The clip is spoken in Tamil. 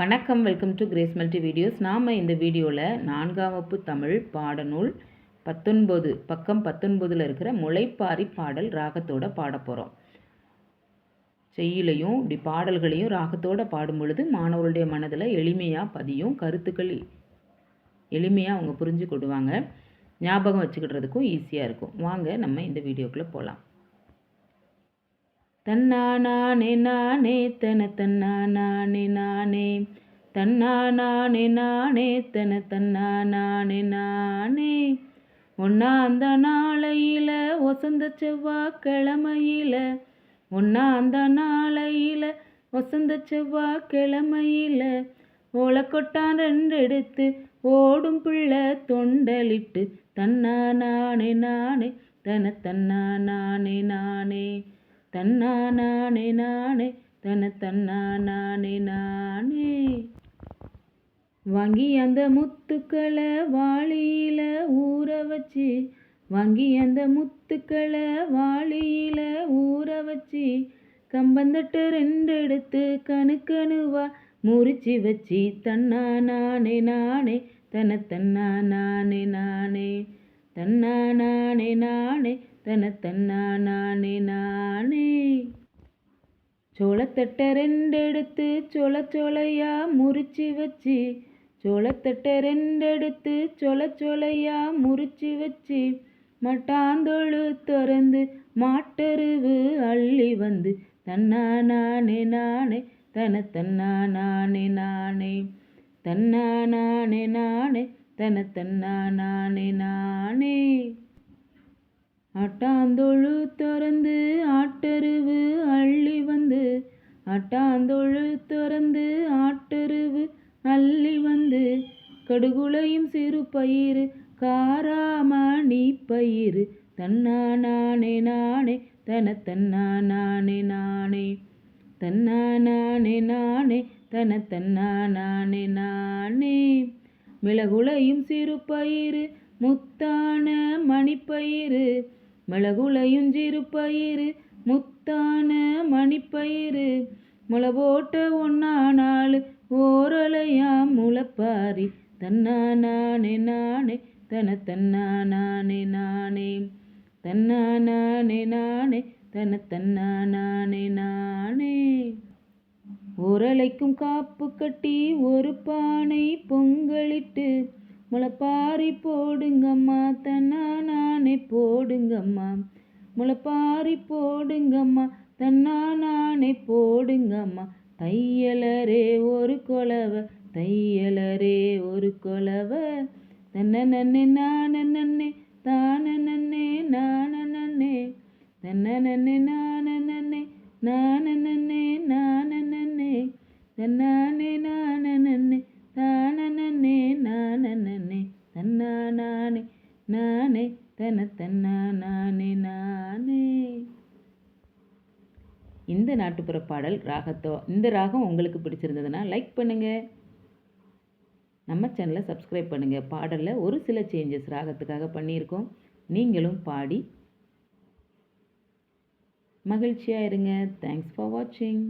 வணக்கம் welcome to Grace multi videos. நாம் இந்த வீடியோவில் நான்காம் வகுப்பு தமிழ் பாடநூல் பத்தொன்பது பக்கம் பத்தொன்பதில் இருக்கிற முளைப்பாரி பாடல் ராகத்தோட பாட போகிறோம் செய்யுளையும் இப்படி பாடல்களையும் ராகத்தோட பாடும் பொழுது மாணவர்களுடைய மனதில் எளிமையாக பதியும் கருத்துக்கள் எளிமையாக அவங்க புரிஞ்சு கொடுவாங்க ஞாபகம் வச்சுக்கிடுறதுக்கும் ஈஸியாக இருக்கும். வாங்க நம்ம இந்த வீடியோக்குள்ளே போகலாம் தன்னா நானே நானே தன தன்னா நானே. நானே தன்னா நானே நானே தன தன்னா நானே. நானே ஒன்னா அந்த நாளையில் ஒசந்த செவ்வாய்க்கிழமையில ஒன்னா அந்த நாளையில் வசந்த செவ்வாய்க்கிழமையில ஓலக்கொட்டான் ரெண்டெடுத்து ஓடும் பிள்ளை தொண்டலிட்டு தன்னா நானே நானே தன தன்னா நானே நானே. தன்னா நானே நானே தன தன்னா நானே நானே. வாங்கி அந்த முத்துக்களை வாளியில் ஊற வச்சு வாங்கி அந்த முத்துக்களை வாளியில் ஊற வச்சு கம்பந்தட்டு ரெண்டு எடுத்து கணுக்கணுவா முறிச்சு வச்சு தன்னா நானே நானே தன தன்னா நானே நானே. தன்னா நானே நானே தன தன்னா நானே நானே. சோளத்தட்டை ரெண்டெடுத்து சொல சொலையா முறிச்சு வச்சு சோளத்தட்டை ரெண்டெடுத்து சொல சொலையா முறிச்சு வச்சு மட்டாந்தொழு திறந்து மாட்டருவு அள்ளி வந்து தன்னா நானே நானே தன தன்னா நானே நானே. தன்னா நானே நானே தன தன்னா நானே நானே. அட்டாந்தொழு திறந்து ஆட்டருவு அள்ளி வந்து அட்டாந்தொழு திறந்து ஆட்டருவு அள்ளி வந்து கடுகுலையும் சிறு பயிறு காராமணி பயிறு. தன்னா நானே நானே. தன தன்னா நானே நானே. தன்னா நானே நானே. தன தன்னா நானே நானே. மிளகுலையும் சிறுபயிறு முத்தான மணிப்பயிறு. மிளகுலையும் சிறுபயிறு முத்தான மணிப்பயிறு. முளை போட்ட ஒன்னா நாள் ஓரலையா முளைப்பாரி. தன்னா நானே நானே தன தன்னா நானே. நானே தன்னா நானே நானே தன தன்னா நானே நானே. உரலைக்கும் காப்பு கட்டி ஒரு பானை பொங்கலிட்டு முளைப்பாரி போடுங்கம்மா தன்னா நானே போடுங்கம்மா. முளைப்பாரி போடுங்கம்மா தன்னா நானே போடுங்கம்மா. தையலரே ஒரு கொலவை தையலரே ஒரு கொலவை. தன்ன நன்னே நான நன்னே தான நன்னே நான நன்னே. தன்ன நன்னே நான நன்னே நான நன்னே நான தன்னானே நான நன்னே தான நன்னே நான நன்னே தன்னா நானே நானே தன தன்னா நானே நானே இந்த நாட்டுப்புற பாடல் ராகத்தோ இந்த ராகம் உங்களுக்கு பிடிச்சிருந்ததுன்னா லைக் பண்ணுங்கள் நம்ம சேனலை சப்ஸ்கிரைப் பண்ணுங்கள் பாடலில் ஒரு சில சேஞ்சஸ் ராகத்துக்காக பண்ணியிருக்கோம். நீங்களும் பாடி மகிழ்ச்சியாக இருங்க. தேங்க்ஸ் ஃபார் வாட்சிங்